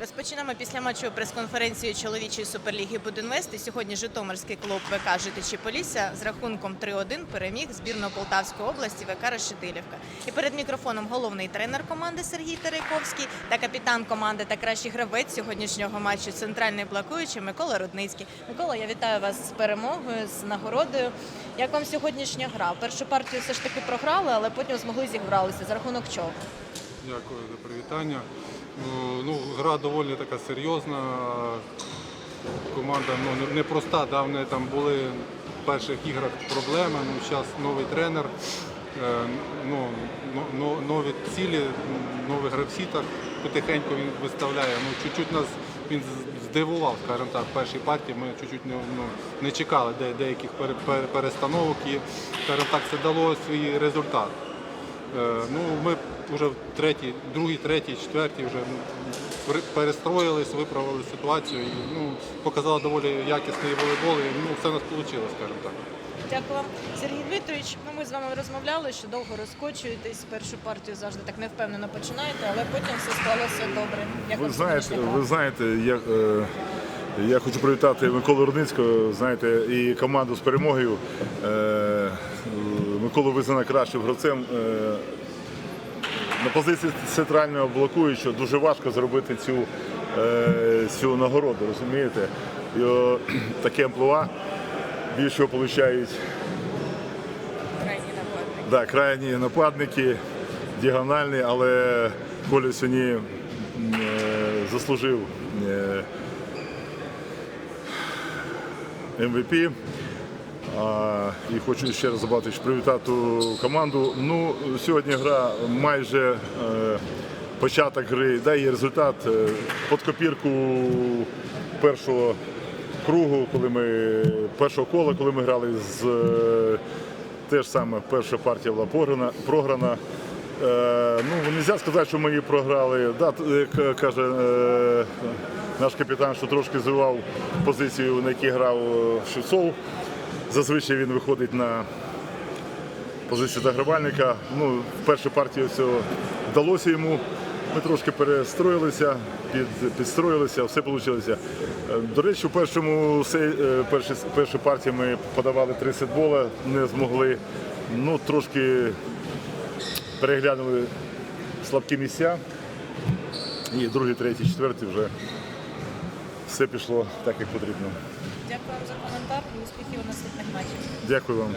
Розпочинаємо після матчу прес-конференцію чоловічої суперліги Будинвест. І сьогодні Житомирський клуб ВК Житичі Полісся з рахунком 3-1 переміг збірну Полтавської області ВК Решетилівка. І перед мікрофоном головний тренер команди Сергій Терейковський та капітан команди та кращий гравець сьогоднішнього матчу центральний блокуючий Микола Рудницький. Микола, я вітаю вас з перемогою, з нагородою. Як вам сьогоднішня гра? Першу партію все ж таки програли, але потім змогли зігралися. За рахунок чого? Дякую за привітання. Ну, ну, гра доволі така серйозна. Команда ну, не- непроста. Да, в неї там були в перших іграх проблеми. Ну, зараз новий тренер, е, ну, но- но- нові цілі, нові гравці так потихеньку він виставляє. Ну, чуть-чуть нас він здивував, скажімо так, в першій партії. Ми чуть-чуть не, ну, не чекали де, деяких пере- пере- перестановок і, скажімо так, це дало свій результат. Е, Ну, ми вже в третій, другій, третій, четвертій вже перестроїлись, виправили ситуацію і ну, показали доволі якісний волейбол. І, ну, все у нас вийшло, скажімо так. Дякую вам, Сергій Дмитрович. Ну, ми з вами розмовляли, що довго розкочуєтесь. Першу партію завжди так невпевнено починаєте, але потім все склалося добре. Як Ви знаєте, ви знаєте, я, е, я хочу привітати Миколу Рудницького, знаєте, і команду з перемогою. Е, е, Миколу визнано кращим гравцем. Е, на позиції центрального блокуючого дуже важко зробити цю, е, цю нагороду, розумієте? Його таке амплуа, більше. Да, крайні нападники, діагональні, але Коля сьогодні е, заслужив е, MVP. А, і хочу ще раз забати, привітати команду. Ну, сьогодні гра майже е, початок гри, да, і результат е, під копірку першого кругу, коли ми першого кола, коли ми грали з е, те ж саме перша партія була програна. програна. Е, ну, не можна сказати, що ми її програли. Да, як каже е, наш капітан, що трошки зривав позицію, на якій грав Шевцов. Зазвичай він виходить на позицію загравальника. Ну, в першу партію цього вдалося йому. Ми трошки перестроїлися, під, підстроїлися, все вийшло. До речі, у першому е, першій, першій партії ми подавали 30 бола, не змогли. Ну, трошки переглянули слабкі місця. І другий, третій, четвертий вже все пішло так, як потрібно. Дякую вам за коментар і успіхів у наступних матчах. Дякую вам.